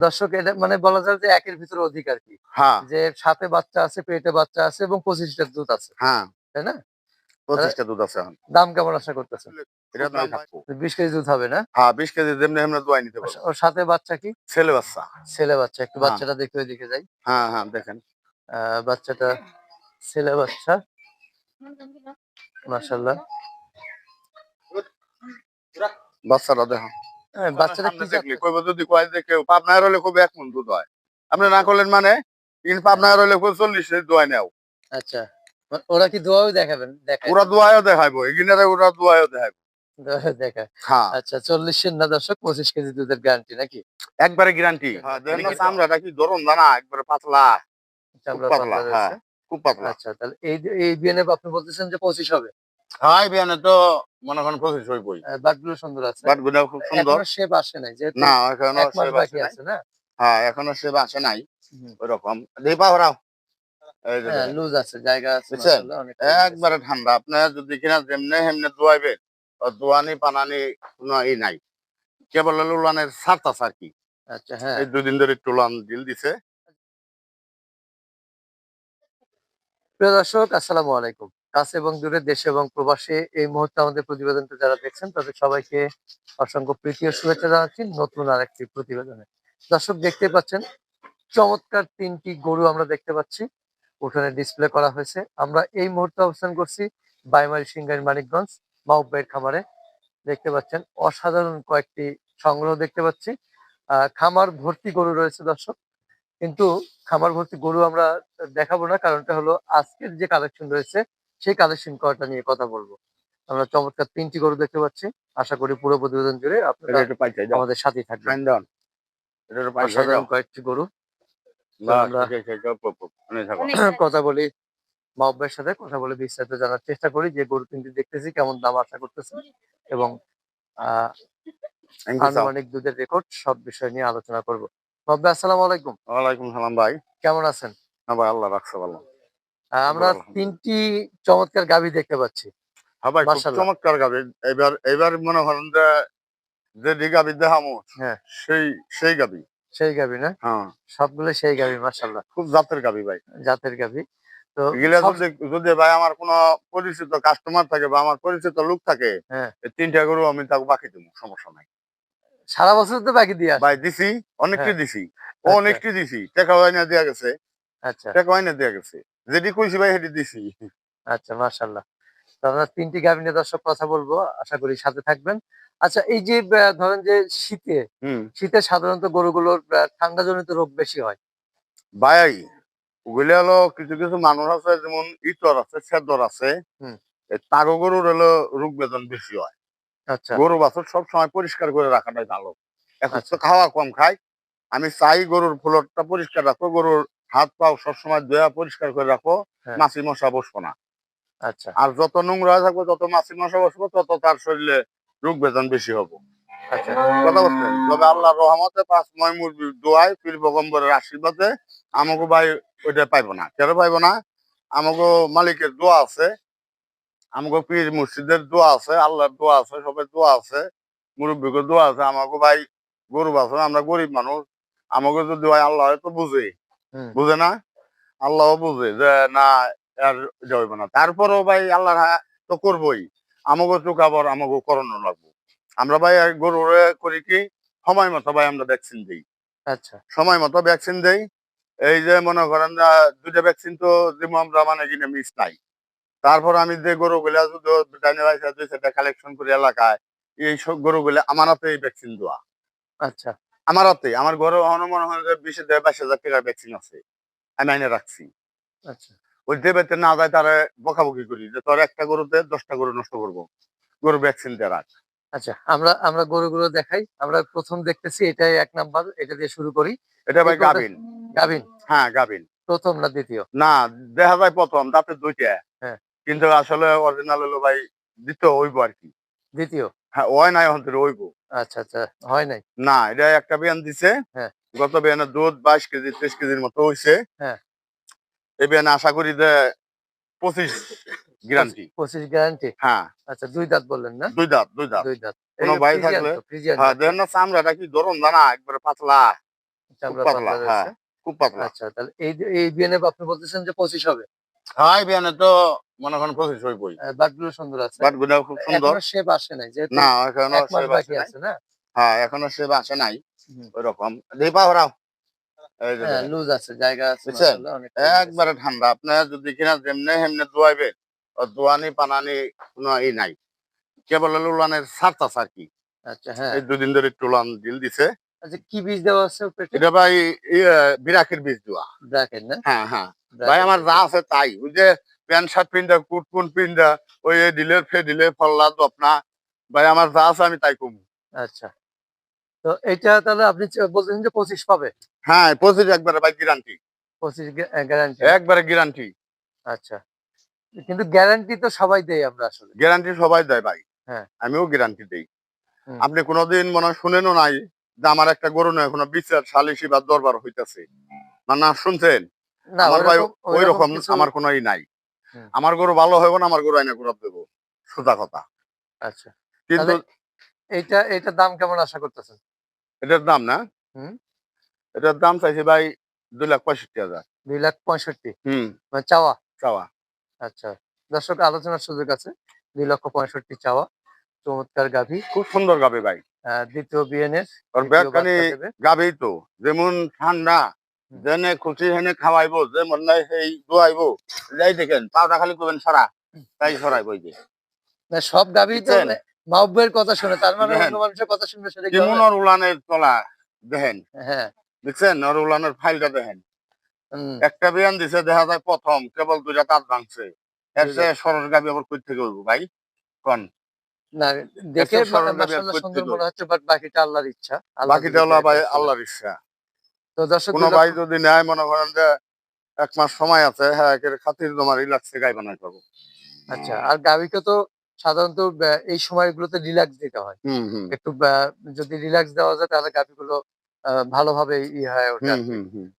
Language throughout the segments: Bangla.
দর্শক এটা মানে বলা যায় যে একের ভিতরে অধিক আর কি। হ্যাঁ। যে সাথে বাচ্চা আছে পেটে বাচ্চা আছে এবং পঁচিশ লিটার দুধ আছে। হ্যাঁ। তাই না? পঁচিশটা দুধ আছে দাম কেমন আশা করতেছেন? বিশ কেজি দুধ হবে না? হ্যাঁ বিশ কেজি যেমনি আমরা দোয়াই নিতে পারব। ওর সাথে বাচ্চা কি? ছেলে বাচ্চা। ছেলে বাচ্চা একটু হ্যাঁ। বাচ্চাটা দেখে যাই। হ্যাঁ হ্যাঁ দেখেন। আহ, বাচ্চাটা ছেলে বাচ্চা। মাশাল্লাহ বাচ্চাটা দেখো বাচ্চাটা কি সামনে জাত? দেখলে কইবো যদি কয় পাবনায় রইলে খুব এক মন দুধ হয়। আপনি না করলেন মানে কিন্তু পাবনায় রইলে খুব চল্লিশ দোয়াই নেও। আচ্ছা ওরা কি দোয়াও দেখাবেন? ওরা এগিনারে ওরা হ্যাঁ। আচ্ছা চল্লিশের না দর্শক পঁচিশ কেজি দুধের গ্যারান্টি নাকি? একবারে গ্যারান্টি হ্যাঁ দেখেন না চামড়াটা কি ধরুন একবারে পাতলা। চামড়া পাতলা, হ্যাঁ। খুব পাতলা। আচ্ছা তাহলে এই এই বিএনএফ আপনি বলতেছেন যে পঁচিশ হবে। হাই বিয়ানে তো মনে করেন পঁচিশ হই বই বাটগুলো সুন্দর আছে। বাটগুলো খুব সুন্দর। শেপ আসে নাই যেহেতু না এখনও সেব বাকি। আছে না? হ্যাঁ এখনও সেব আসে নাই হুম। ওইরকম। দিপা যে হ্যাঁ দেখেন। লুজ আছে জায়গা আছে আছে। একবারে ঠান্ডা। আপনার যদি কিনা যেমনে হেমনে দোয়াইবে দোয়ানি পানানি কোনো ই নাই। কেবল হলো উলানের সারতাস আর কি। আচ্ছা হ্যাঁ। এই দুদিন ধরে একটু উলান দিল দিছে। প্রিয় দর্শক আসসালামু আলাইকুম। কাছে এবং দূরে দেশে এবং প্রবাসে এই মুহূর্তে আমাদের প্রতিবেদনটা যারা দেখছেন, তাদের সবাইকে অসংখ্য প্রীতি ও শুভেচ্ছা জানাচ্ছি নতুন আরেকটি প্রতিবেদনে। দর্শক, দেখতে পাচ্ছেন, চমৎকার তিনটি গরু আমরা দেখতে পাচ্ছি, উঠোনে ডিসপ্লে করা হয়েছে। আমরা এই মুহূর্তে অবস্থান করছি বাইমারি সিংগারি মানিকগঞ্জ মাউবাইয়ের খামারে। দেখতে পাচ্ছেন, অসাধারণ কয়েকটি সংগ্রহ দেখতে পাচ্ছি। খামার ভর্তি গরু রয়েছে দর্শক, কিন্তু খামার ভর্তি গরু আমরা দেখাবো না, কারণটা হলো আজকের যে কালেকশন রয়েছে সেই কালেকশন করাটা নিয়ে কথা বলব। আমরা চমৎকার তিনটি গরু দেখতে পাচ্ছি। আশা করি পুরো প্রতিবেদন জুড়ে আপনারা আমাদের সাথেই থাকবেন। কয়েকটি গরু। কথা বলি মাহবের সাথে কথা বলে বিস্তারিত জানার চেষ্টা করি যে গরু তিনটি দেখতেছি কেমন দাম আশা করতেছি। এবং. আনুমানিক দুধের রেকর্ড সব বিষয় নিয়ে আলোচনা করব। মাহবে আসসালামু আলাইকুম। ওয়ালাইকুম সালাম ভাই। কেমন আছেন? হ্যাঁ ভাই আল্লাহ রাখছে ভালো। আমরা তিনটি চমৎকার গাভী দেখতে পাচ্ছি। হ্যাঁ ভাই চমৎকার গাবি এবার এবার মনে করেন যে যে দেখামো হ্যাঁ। সেই সেই গাবি সেই গাভী না? হ্যাঁ। সবগুলো সেই গাভী খুব জাতের গাবি ভাই। জাতের গাভী। তো যদি যদি ভাই আমার কোনো পরিচিত কাস্টমার থাকে বা আমার পরিচিত লোক থাকে হ্যাঁ। তিনটা গরু আমি তাকে বাকি দেবো সমস্যা নাই। সারা বছর তো বাকি দিয়ে ভাই দিছি অনেকটি হ্যাঁ। দিছি। আচ্ছা। অনেকটি দিছি। টাকা ওয়াইনা দেয়া গেছে। আচ্ছা। টাকা ওয়াইনা দেয়া গেছে। যেটি কইছি ভাই সেটি দিছি। আচ্ছা মাশাল্লাহ তো আমরা তিনটি গাভী নিয়ে দর্শক কথা বলব আশা করি সাথে থাকবেন। আচ্ছা এই যে ধরেন যে শীতে হুম। শীতে সাধারণত গরুগুলোর ঠান্ডা জনিত রোগ বেশি হয়। ভাই ওগুলো হলো কিছু কিছু মানুষ আছে যেমন ইতর আছে সেদর আছে। হুম। তাগো গরুর হলো রোগ বেদন বেশি হয়। আচ্ছা। গরু বাছুর সব সময় পরিষ্কার করে রাখাটাই ভালো। এখন আচ্ছা। তো খাওয়া কম খায় আমি চাই গরুর ফুলটা পরিষ্কার রাখো গরুর হাত পাও সবসময় ধোয়া পরিষ্কার করে রাখো হ্যাঁ। মাছি মশা বসবো না। আচ্ছা। আর যত নোংরা হয়ে থাকবে তত মাছি মশা বসবো তত তার শরীরে রোগ বেদন বেশি হব। আচ্ছা। কথা বলছেন? তবে আল্লাহর রহমতে পাঁচ দোয়ায় পীর আশীর্বাদে। আমাকে ভাই ওইটা পাইবো না। কেন পাইবো না? আমাকে মালিকের দোয়া আছে। আমাকে পীর মুর্শিদের দোয়া আছে আল্লাহর দোয়া আছে সবের দোয়া আছে মুরব্বীকে দোয়া আছে। আমাকে ভাই গরু বাছর আমরা গরিব মানুষ। আমাকে যদি ভাই আল্লাহ তো বুঝে। বুঝে না? আল্লাহ বুঝে যে না আর যাইব না। তারপরেও ভাই আল্লাহ তো করবোই। আমাকে চোখাবর আমাকে করানো লাগবে। আমরা ভাই গরুরে করি কি? সময় মতো ভাই আমরা ভ্যাকসিন দিই। আচ্ছা। সময় মতো ভ্যাকসিন দেই। এই যে মনে করেন যে দুইটা ভ্যাকসিন তো আমরা মানে কিনে মিস নাই। তারপর আমি যে গরুগুলা সেটা কালেকশন করি এলাকায় এই সব গরুগুলা আমার হাতে ভ্যাকসিন দেওয়া। আচ্ছা। আমার অতে আমার ঘরে এখনও মনে হয় বিশ থেকে বাইশ হাজার টাকার ভ্যাকসিন আছে। আমি আইনে রাখছি। আচ্ছা। ওই দেবেতে না যায় তারা বকাবকি করি যে তোর একটা গরুতে দশটা গরু নষ্ট করব। গরু ভ্যাকসিন দিয়ে রাখ। আচ্ছা আমরা আমরা গরুগুলো দেখাই। আমরা প্রথম দেখতেছি এটাই এক নাম্বার এটা দিয়ে শুরু করি। এটা ভাই গাভিন। গাভিন? হ্যাঁ গাভিন। প্রথম না দ্বিতীয়? না দেখা যায় প্রথম দাঁতের দুইটা। হ্যাঁ। কিন্তু আসলে অরিজিনাল হলো ভাই দ্বিতীয় হইব আর কি। দ্বিতীয়? হ্যাঁ ওই নাই অন্তরে হইব। আচ্ছা আচ্ছা হয় নাই? না এটা একটা বিয়ান দিছে। হ্যাঁ। গত বিয়ানের দুধ বাইশ কেজি ত্রিশ কেজির মতো হইছে। হ্যাঁ। এই বিয়ানে আশা করি যে পঁচিশ গ্যারান্টি। পঁচিশ গ্যারান্টি? হ্যাঁ। আচ্ছা দুই দাঁত বললেন না? দুই দাঁত দুই দাঁত। দুই দাঁত। কোনো ভাই থাকলে- হ্যাঁ দেখেন না চামড়াটা কি ধরুন জানা একবারে পাতলা। পাতলা, হ্যাঁ। খুব পাতলা। আচ্ছা তাহলে এই এই বিয়ানে আপনি বলতেছেন যে পঁচিশ হবে? হাই বিয়ানে তো মনে করেন পঁচিশ হয়ে বই। বাটগুলো সুন্দর আছে। বাটগুলো খুব সুন্দর। শেপ আসে নাই যেহেতু না এখনও সেব আসে আছে না? হ্যাঁ এখনও সেব আসে নাই হুম। ওই রকম দিপা ওরাও। হ্যাঁ। লুজ আছে জায়গা আছে আছে। একবারে ঠান্ডা। আপনার যদি কিনা যেমনে হেমনে দোয়াইবে ও দোয়ানি পানানি কোনো ই নাই। কেবল হলো উলানের সারতাস আর কি। আচ্ছা হ্যাঁ। এই দুদিন ধরে একটু উলান দিল দিছে। আচ্ছা কি বীজ দেওয়া আছে এটা ভাই ইয়ে, বিরাকের বীজ দোয়া ব্র্যাকেট না? হ্যাঁ হ্যাঁ। ভাই আমার যা আছে তাই। ওই যে প্যান্ট শার্ট পিন্দা কুট কুন পিন্দা ওই দিলে ফে দিলে ফল্লা দপনা। ভাই আমার যা আছে আমি তাই কমু। আচ্ছা। তো এটা তাহলে আপনি বলতেছেন যে পঁচিশ পাবে? হ্যাঁ পঁচিশ একবারে ভাই গ্যারান্টি পঁচিশ গ্যারান্টি একবারে গ্যারান্টি আচ্ছা। কিন্তু গ্যারান্টি তো সবাই দেয় আমরা আসলে। গ্যারান্টি সবাই দেয় ভাই। হ্যাঁ। আমিও গ্যারান্টি দেই। আপনি কোনোদিন মনে হয় শুনেনও নাই যে আমার একটা গরু নয় কোনো বিচার সালিশি বা দরবার হইতাছে। না না শুনছেন? না আমার ভাই ওই রকম আমার কোনো ই নাই। আমার গরু ভালো হইব না আমার গরু আইনা গরু দেবো। সোজা কথা। আচ্ছা। কিন্তু তাহলে এইটা এটার দাম কেমন আশা করতেছেন? এটার দাম না? হুম। এটার দাম চাইছে ভাই দুই লাখ পঁয়ষট্টি হাজার। দুই লাখ পঁয়ষট্টি? হুম। মানে চাওয়া? চাওয়া। আচ্ছা। দর্শক আলোচনার সুযোগ আছে। দুই লক্ষ পঁয়ষট্টি চাওয়া। চমৎকার গাভী। খুব সুন্দর গাবে ভাই। দ্বিতীয় বিএনএস গাবেই তো। যেমন ঠান্ডা। যেনে খুশি হেনে খাওয়াইবো যেমন নাই সেই দোয়াইবো যাই দেখেন পাউডা খালি করবেন সারা তাই সরাইবো এই যে। সব গাভী তো মাহবুবের কথা শুনে তার মানে অন্য মানুষের কথা শুনবে সেটা কি উলানের তলা দেখেন হ্যাঁ। দেখছেন ওর উলানের ফাইলটা দেখেন। একটা বিয়ান দিছে দেখা যায় প্রথম কেবল দুইটা তাঁত ভাঙছে। এর দুইটা। সরস গাবি আবার কই থেকে হইব ভাই? কন? না দেখে করতে সুন্দর মনে হচ্ছে বাট বাকিটা আল্লাহর ইচ্ছা বাকিটা হলো আল্লাহর ইচ্ছা। তো দর্শক কোনো ভাই যদি নেয় মনে করেন যে এক মাস সময় আছে হ্যাঁ খাতির গাই বানাই আচ্ছা আর গাভীকে তো সাধারণত এই সময়গুলোতে রিল্যাক্স দিতে হয়। একটু যদি রিল্যাক্স দেওয়া যায় তাহলে গাভীগুলো ভালোভাবে ই হয়ে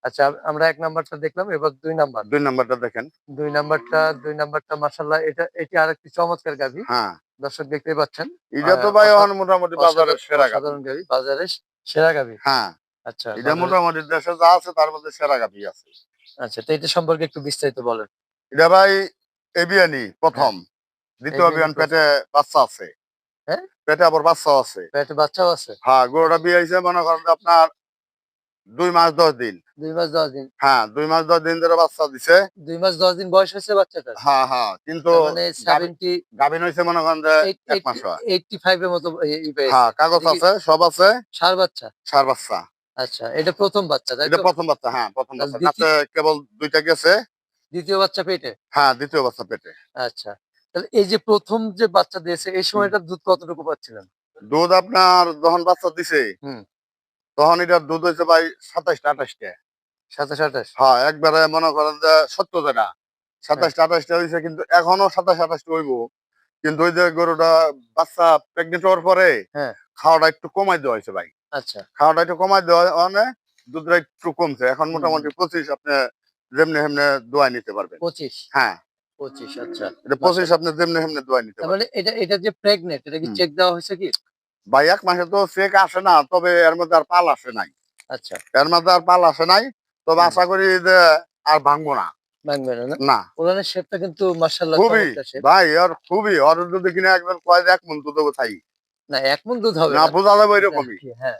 আচ্ছা আমরা এক নাম্বারটা দেখলাম এবার দুই নাম্বার। দুই নাম্বারটা দেখেন। দুই নাম্বারটা দুই নাম্বারটা মাসাল্লাহ এটা এটি আর একটি চমৎকার গাভী। হ্যাঁ। দর্শক দেখতেই পাচ্ছেন। এটা তো আহ, ভাই মোটামুটি বাজারের সেরা গাবি অসাধারণ গাভী বাজারের সেরা গাভী। হ্যাঁ। আচ্ছা এটা মোটামুটি দেশে যা আছে তার মধ্যে সেরা আছে। আচ্ছা তো এটা সম্পর্কে একটু বিস্তারিত বলেন। এটা ভাই এবিয়ানি প্রথম। দ্বিতীয় এবিয়ানি অভিযান পেটে বাচ্চা আছে। হ্যাঁ? পেটে আবার বাচ্চাও আছে। পেটে বাচ্চাও আছে? হ্যাঁ গরুটা বিয়ে হয়েছে মনে করেন আপনার দুই মাস দশ দিন। দুই মাস দশ দিন? হ্যাঁ দুই মাস দশ দিন ধরে বাচ্চা দিছে। দুই মাস দশ দিন বয়স হয়েছে বাচ্চাটার? হ্যাঁ হ্যাঁ কিন্তু মানে গাভিন হয়েছে মনে করেন যে এক মাস এইটটি ফাইভ এর মতো। হ্যাঁ কাগজ আছে সব আছে। ষাঁড় বাচ্চা? সার বাচ্চা। আচ্ছা এটা প্রথম বাচ্চা এটা প্রথম বাচ্চা হ্যাঁ প্রথম বাচ্চা। কাছে কেবল দুইটা গেছে। দ্বিতীয় বাচ্চা পেটে? হ্যাঁ দ্বিতীয় বাচ্চা পেটে। আচ্ছা তাহলে এই যে প্রথম যে বাচ্চা দিয়েছে এই সময়টা দুধ কতটুকু পাচ্ছিলেন? দুধ আপনার যখন বাচ্চা দিছে হুম। তখন এটার দুধ হয়েছে ভাই সাতাইশটা আঠাশটা সাতাশ আঠাশ হ্যাঁ একবারে মনে করেন যে সত্য যেটা। সাতাশটা আঠাশটা হয়েছে কিন্তু এখনও সাতাশ আঠাশটা হইব। কিন্তু ওই যে গরুটা বাচ্চা প্রেগনেন্ট হওয়ার পরে হ্যাঁ। খাওয়াটা একটু কমাই দেওয়া হয়েছে ভাই। আচ্ছা। খাওয়াটা একটু কমাই দেওয়া মানে দুধটা একটু কমছে। এখন মোটামুটি পঁচিশ আপনি যেমনি হেমনে দোয়াই নিতে পারবেন। পঁচিশ? হ্যাঁ। পঁচিশ আচ্ছা। এটা পঁচিশ আপনি যেমনি হেমনে দোয়াই নিতে পারবেন মানে এটা এটা যে প্রেগনেন্ট এটা কি চেক দেওয়া হয়েছে কি? ভাই এক মাসে তো চেক আসে না তবে এর মধ্যে আর পাল আসে নাই। আচ্ছা। এর মধ্যে আর পাল আসে নাই তবে আশা করি যে আর ভাঙবো না। ভাঙবে না না? শেপটা কিন্তু মার্শাল্লাহ খুবই। ভাই আর খুবই। ওর যদি কিনা একবার কয় এক মন দুধ দেবো তাই। না এক মন দুধ হবে না। বোঝা যাবে ওইরকমই। হ্যাঁ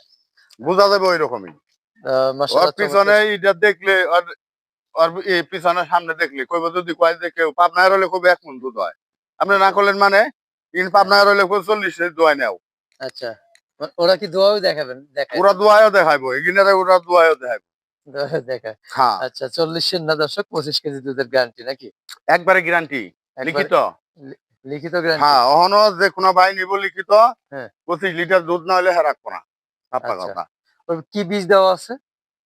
বোঝা যাবে ওইরকমই। ওর পিছনে এটা দেখলে পিছনে সামনে দেখলে কইব যদি কয় যে কেউ পাবনায় হলে খুব এক মন দুধ হয়। আপনি না করলেন মানে ইন পাবনায় হলে খুব চল্লিশ দোয়াই নেও। আচ্ছা ওরা কি দোয়াও দেখাবেন? ওরা দোয়াইও দেখাইবো এগিনারে ওরা দোয়াইও দেখাইবো। দোয়া হ্যাঁ। আচ্ছা চল্লিশের না দর্শক পঁচিশ কেজি দুধের গ্যারান্টি নাকি? একবারে গ্যারান্টি লিখিত? লিখিত হ্যাঁ অহনো যে কোনো ভাই নিব লিখিত হ্যাঁ। পঁচিশ লিটার দুধ না হলে রাখব না। আপনার আচ্ছা। কথা। কি বীজ দেওয়া আছে?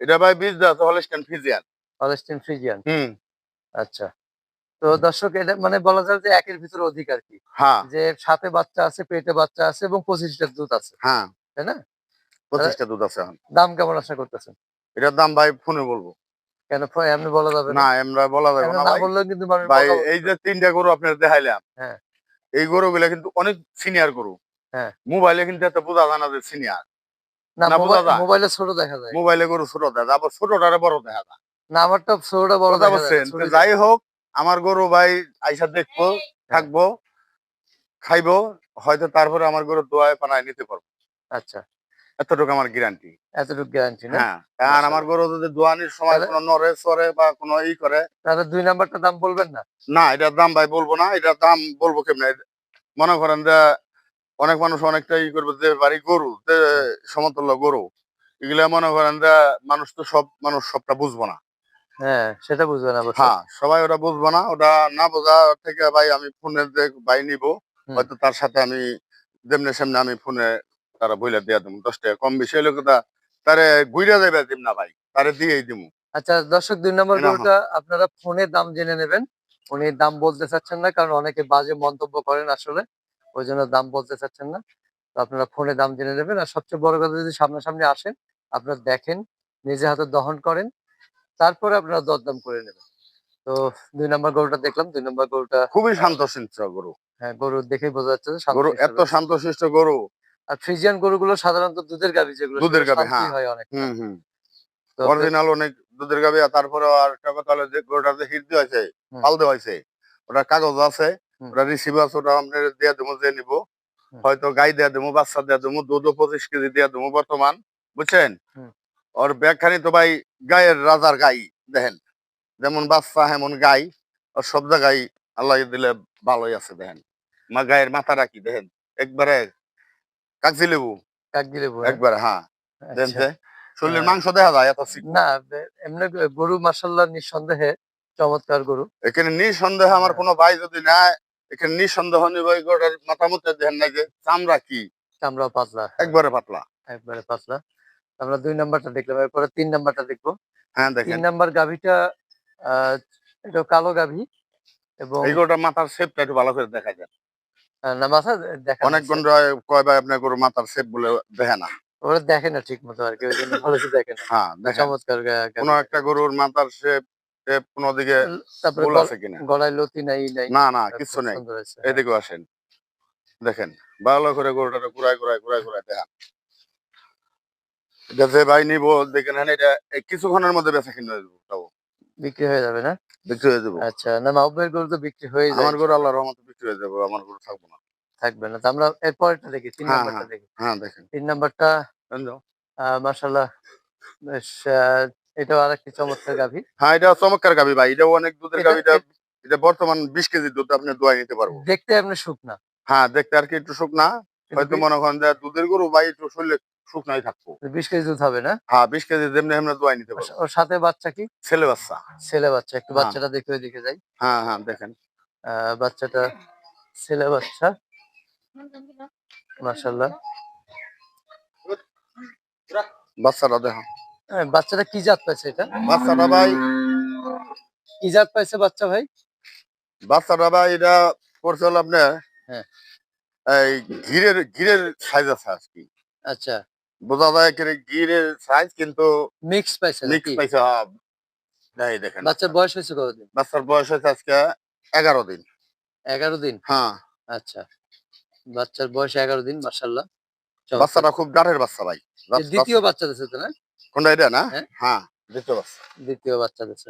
এটা ভাই বীজ দেওয়া হলস্টেন ফিজিয়ান হলস্টিন ফ্রিজিয়ান হুম। আচ্ছা। তো দর্শক এটা মানে বলা যায় যে একের ভিতরে অধিক আর কি? হ্যাঁ। যে সাথে বাচ্চা আছে পেটে বাচ্চা আছে এবং পঁচিশ লিটার দুধ আছে। হ্যাঁ। তাই না? পঁচিশটা দুধ আছে দাম কেমন আশা করতেছেন? এটার দাম ভাই ফোনে বলব। কেন এমনি বলা যাবে না। আমরা বলা যাবে না বললেও কিন্তু ভাই এই যে তিনটা গরু আপনার দেখাইলাম। হ্যাঁ। এই গরু গুলা কিন্তু অনেক সিনিয়র গরু। হ্যাঁ। মোবাইলে কিন্তু এত বোঝা যায় না যে সিনিয়র না না, বোঝা যায়। মোবাইলে ছোট দেখা যায়। মোবাইলে গরু ছোট দেখা যায় আবার ছোটটারে বড় দেখা যায়। না আমারটা ছোটটা বড় দেখা যায় যাই হোক আমার গরু ভাই আইসা দেখব। থাকব খাইবো হয়তো তারপরে আমার গরু দোয়ায় পানায় নিতে পারব। আচ্ছা। এতটুকু আমার গ্যারান্টি এতটুকু গ্যারান্টি না? হ্যাঁ আর আমার গরু যদি দোয়ানির সময় কোনো নড়ে চড়ে বা কোনো ই করে তাহলে দুই নাম্বারটা দাম বলবেন না? না এটার দাম ভাই বলব না এটার দাম বলব কেমনে? মনে করেন যে অনেক মানুষ অনেকটা ই করবে যে বাড়ি গরু যে সমতুল্য গরু এগুলা মনে করেন যে মানুষ তো সব মানুষ সবটা বুঝব না। হ্যাঁ সেটা বুঝবেন অবশ্য। হ্যাঁ সবাই ওটা বুঝব না ওটা না বোঝা থেকে ভাই আমি ফোনে যে ভাই নিবো হয়তো তার সাথে আমি যেমনি সেমনি আমি ফোনে তারা বইলা দিয়ে দেবো দশ টাকা কম বেশি হলে কথা তারে গুইরা যাবে দিম না ভাই তারে দিয়েই দিব আচ্ছা দর্শক দুই নম্বর। গরুটা আপনারা ফোনে দাম জেনে নেবেন। উনি দাম বলতে চাচ্ছেন না কারণ অনেকে বাজে মন্তব্য করেন আসলে ওই জন্য দাম বলতে চাচ্ছেন না। তো আপনারা ফোনে দাম জেনে নেবেন। আর সবচেয়ে বড় কথা যদি সামনাসামনি আসেন আপনারা দেখেন নিজে হাতে দহন করেন তারপরে আপনারা দরদাম করে নেবেন। তো দুই নম্বর গরুটা দেখলাম দুই নম্বর গরুটা খুবই শান্তশিষ্ট গরু। হ্যাঁ গরু দেখেই বোঝা যাচ্ছে গরু এত। শান্তশিষ্ট গরু। আর ফ্রিজিয়ান গরুগুলো সাধারণত দুধের গাভী যেগুলো দুধের শান্তই হ্যাঁ। হয় অনেক হুম হুম। অরিজিনাল অনেক দুধের গাবি তারপরে আর একটা কথা হলো যে গরুটা যে হিট দেওয়া হয়েছে। পাল দেওয়া হয়েছে ওটা কাগজ আছে ওটা রিসিভ আছে ওটা আপনার দিয়ে দেবো যে নিবো। হয়তো গাই দিয়ে দেবো বাচ্চা দিয়ে দেবো দুধও পঁচিশ কেজি দিয়ে দেবো বর্তমান বুঝছেন? ওর ব্যাগখানি তো ভাই গায়ের রাজার গাই দেখেন। যেমন বাচ্চা এমন গাই ওর সব জায়গায় আল্লাহ দিলে ভালোই আছে দেখেন। মা গায়ের মাথা রাখি দেখেন? একবারে কাকজি লেবু কাক দিলে বোঝা। একবারে হ্যাঁ দেন আচ্ছা। শরীরের হ্যাঁ। মাংস দেখা যায় এত। না এমনি গরু মার্শাল্লাহ নিঃসন্দেহে চমৎকার গরু এখানে নিঃসন্দেহ আমার হ্যাঁ। কোনো ভাই যদি নাই এখানে নিঃসন্দেহ নিব এই গোটার মাথা মধ্যে দেখেন নাই যে চামড়া কি চামড়া পাতলা একবারে পাতলা একবারে পাতলা আমরা দুই নাম্বারটা দেখলাম এরপরে তিন নাম্বারটা দেখব হ্যাঁ তিন নাম্বার গাভীটা আহ এটা কালো গাভী এবং এই গোটার মাথার শেপটা একটু ভালো করে দেখা যায় না মাথা দেখা অনেক কয় ভাই আপনার গরু মাথার বলে দেখে না। ওরা দেখে না ঠিক মতো আর কি ওই জন্য ভালো করে দেখে না। হ্যাঁ চমৎকার কোনো একটা গরুর মাথার কোনো দিকে ভুল আছে কিনা? গলায় লতি নাই নাই না না কিছু নেই। সুন্দর এদিকে আসেন। দেখেন ভালো করে ঘুরাই ঘুরাই ঘুরাই দেখান। এটা ভাই নিবো দেখেন এটা কিছুক্ষণের মধ্যে বেচা কিনে যাব তাও। বিক্রি হয়ে যাবে না? বিক্রি হয়ে যাবে। আচ্ছা না মাহবুবের গরু তো বিক্রি হয়ে যাবে আমার গরু আল্লাহর রহমতে বিক্রি হয়ে যাবে আমার গরু থাকবে না। থাকবে না। তো আমরা এরপরটা দেখি তিন হ্যাঁ, নাম্বারটা দেখি। হ্যাঁ দেখেন। তিন নাম্বারটা মাশাল্লাহ বেশ আহ, এটাও আরেকটি চমৎকার গাভী। হ্যাঁ এটা চমৎকার গাবি ভাই এটাও অনেক দুধের এটা- গাবি এটা এটা বর্তমান বিশ কেজি দুধ আপনি দোয়াই নিতে পারব। দেখতে আপনি শুকনা। হ্যাঁ দেখতে আর কি একটু শুকনা। হয়তো মনে করেন যে দুধের গরু ভাই একটু শরীরে শুকনাই থাকব। বিশ কেজি দুধ হবে না? হ্যাঁ বিশ কেজি যেমনি এমনি দোয়াই নিতে পারব। ওর সাথে বাচ্চা কি? ছেলে বাচ্চা। ছেলে বাচ্চা একটু হ্যাঁ। বাচ্চাটা দেখে ওইদিকে যাই। হ্যাঁ হ্যাঁ দেখেন। বাচ্চাটা ছেলে বাচ্চা। মাশাল্লাহ বাচ্চাটা দেখো। বাচ্চাটা কি জাত পাইছে এটা? বাচ্চাটা ভাই কি জাত পাইছে বাচ্চা ভাই? বাচ্চাটা ভাই এটা হলো আপনার হ্যাঁ। এই ঘিরের ঘিরের সাইজ আছে আর কি আচ্ছা। বোঝা যায় কি গিরের সাইজ কিন্তু মিক্স পাইছে মিক্স পাইছে হ্যাঁ। এই দেখেন বাচ্চার বয়স হয়েছে কতদিন? বাচ্চার বয়স হয়েছে আজকে এগারো দিন। এগারো দিন? হ্যাঁ। আচ্ছা। বাচ্চার বয়স এগারো দিন মার্শাল্লাহ বাচ্চাটা খুব ডারের বাচ্চা ভাই। দ্বিতীয় বাচ্চা দিচ্ছে তো না? কোনটা এটা না? হ্যাঁ। হ্যাঁ দ্বিতীয় বাচ্চা। দ্বিতীয় বাচ্চা দিচ্ছে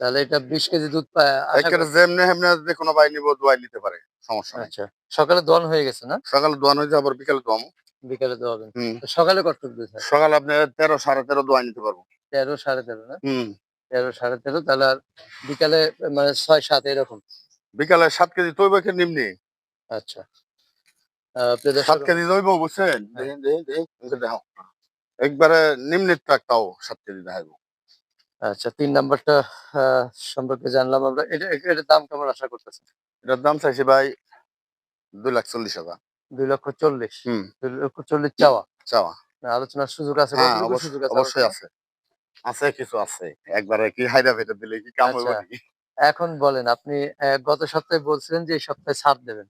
তাহলে এটা বিশ কেজি দুধ পায় যেমনি হেমনি যে কোনো ভাই নিব দোয়াই নিতে পারে। সমস্যা আচ্ছা। সকালে দোয়ান হয়ে গেছে না? সকালে দোয়ান হয়েছে আবার বিকালে দোয়ামো। বিকালে দোয়াবেন সকালে কটক দুধ হয়? সকালে আপনি তেরো সাড়ে তেরো দোয়াই নিতে পারব। তেরো সাড়ে তেরো না? তেরো সাড়ে তেরো তাহলে আর বিকালে মানে ছয় সাত এরকম। বিকালে সাত কেজি তৈব কে নিমনি? আচ্ছা। সাত কেজি দইব বুঝছেন? দেখাও। একবারে নিম্নের ট্রাকটাও সাত কেজি দেখাবো আচ্ছা তিন নাম্বারটা সম্পর্কে জানলাম আমরা। এটা এটার দাম কেমন আশা করতেছেন? এটার দাম চাইছি ভাই দুই লাখ চল্লিশ হাজার। দুই লক্ষ চল্লিশ। দুই লক্ষ চল্লিশ চাওয়া। চাওয়া। আলোচনার সুযোগ আছে হ্যাঁ অবশ্যই আছে আছে। কিছু আছে। একবারে কি হাইদা ফেটে দিলে কি কাম হইব আচ্ছা। এখন বলেন আপনি গত সপ্তাহে বলছিলেন যে এই সপ্তাহে ছাড় দেবেন।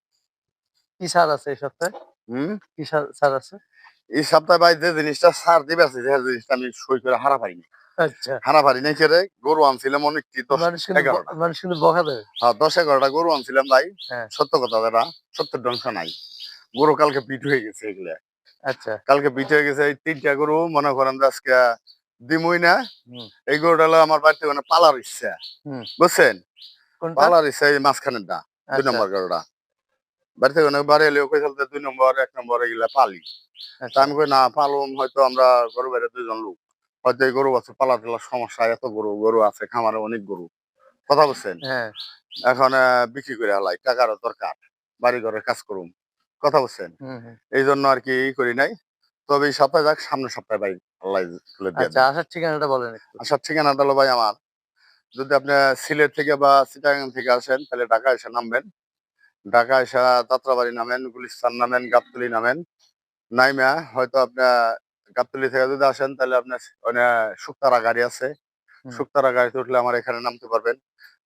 কি ছাড় আছে এই সপ্তাহে? হুম? কি ছাড়- ছাড় আছে? এই সপ্তাহে ভাই যে জিনিসটা সার দিবে আছে যে জিনিসটা আমি সই করে হারা পারিনি আচ্ছা। হারা পারি নাই কেরে গরু আনছিলাম অনেক কি মানুষ কিন্তু বকা দেবে। হ্যাঁ দশ এগারোটা গরু আনছিলাম ভাই। হ্যাঁ। সত্য কথা যেটা সত্যের ধ্বংস নাই। গরু কালকে পিট হয়ে গেছে এগুলা। আচ্ছা। কালকে পিট হয়ে গেছে এই তিনটা গরু মনে করেন আজকে দিমুই না এই গরুটা হলো আমার বাড়িতে মানে পালার ইচ্ছা। বুঝছেন? পালার ইচ্ছা এই মাঝখানের দা দুই আচ্ছা, নম্বর গরুটা। বাড়িতে অনেক এলেও কই দুই নম্বর এক নম্বর এগুলা পালি। তা আচ্ছা, আমি কই না পালুম হয়তো আমরা গরু বাইরে লোক। হয়তো এই গরু আছে পালা টালার সমস্যা এত গরু গরু আছে খামারে অনেক গরু। কথা বলছেন হ্যাঁ। এখন বিক্রি করে হালাই টাকারও দরকার। বাড়ি ঘরের কাজ করুম। কথা বলছেন। এই জন্য আর কি করি নাই। তবে এই সপ্তাহে যাক সামনের সপ্তাহে ভাই আল্লাহ খুলে দিয়ে আচ্ছা আসার ঠিকানাটা বলেন আসার ঠিকানা হলো ভাই আমার। যদি আপনি সিলেট থেকে বা চিটাগাং থেকে আসেন তাহলে ঢাকা এসে নামবেন। ঢাকা এসে যাত্রাবাড়ি নামেন গুলিস্তান নামেন গাবতলি নামেন। নাইমা হয়তো আপনার গাবতলি থেকে যদি আসেন তাহলে আপনার শুক্তারা গাড়ি আছে। শুক্তারা গাড়িতে উঠলে আমার এখানে নামতে পারবেন।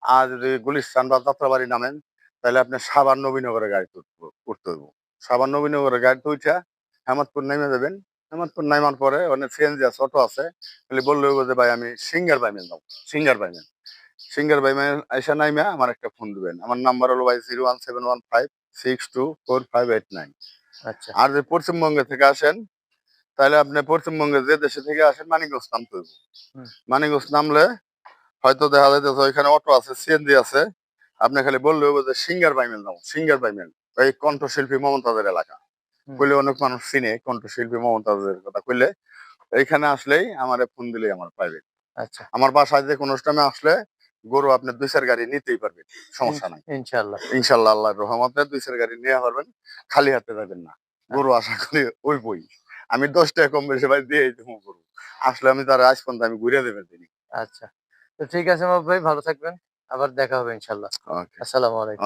আর যদি গুলিস্তান বা যাত্রাবাড়ি নামেন তাহলে আপনি সাবান নবীনগরের গাড়িতে উঠবো- উঠতে হইব। সাবান নবীনগরের গাড়িতে উঠা হেমাদপুর নেমে যাবেন। হেমাদপুর নামার পরে অনেক সিএনজি আছে অটো আছে। খালি বললে যে ভাই আমি সিঙ্গার বাইমেন যাব সিঙ্গার বাইমেন সিঙ্গার বাইমেন আইসা নাইমা আমার একটা ফোন দিবেন। আমার নাম্বার হলো ভাই zero one seven one five six two four five eight nine. আচ্ছা। আর যদি পশ্চিমবঙ্গে থেকে আসেন তাহলে আপনি পশ্চিমবঙ্গে যে দেশে থেকে আসেন মানিকগঞ্জ নামতে হইব। মানিকগঞ্জ নামলে হয়তো দেখা যাইতেছে ওইখানে অটো আছে সিএনজি আছে। আপনি খালি বললে হইব যে সিঙ্গার বাইমেন যাব সিঙ্গার বাইমেন এই কণ্ঠশিল্পী মমতাজের এলাকা। কইলে অনেক মানুষ চিনে কণ্ঠশিল্পী মমতাজের কথা। কইলে এইখানে আসলেই আমার ফোন দিলেই আমার পাইবে আচ্ছা। আমার বাসায় যে কোনো টাইমে আসলে গরু আপনি দুই চার গাড়ি নিতেই পারবেন সমস্যা নাই। ইনশাল্লাহ। ইনশাল্লাহ আল্লাহর রহমতে দুই চার গাড়ি নিয়ে পারবেন খালি হাতে যাবেন না। গরু আশা করি ওই বই। আমি দশ টাকা কম বেশি ভাই দিয়ে দেবো গরু। আসলে আমি তার আজ পর্যন্ত আমি ঘুরে দেবেন তিনি। আচ্ছা। তো ঠিক আছে ভাই ভালো থাকবেন। আবার দেখা হবে ইনশাল্লাহ। আসসালামু আলাইকুম।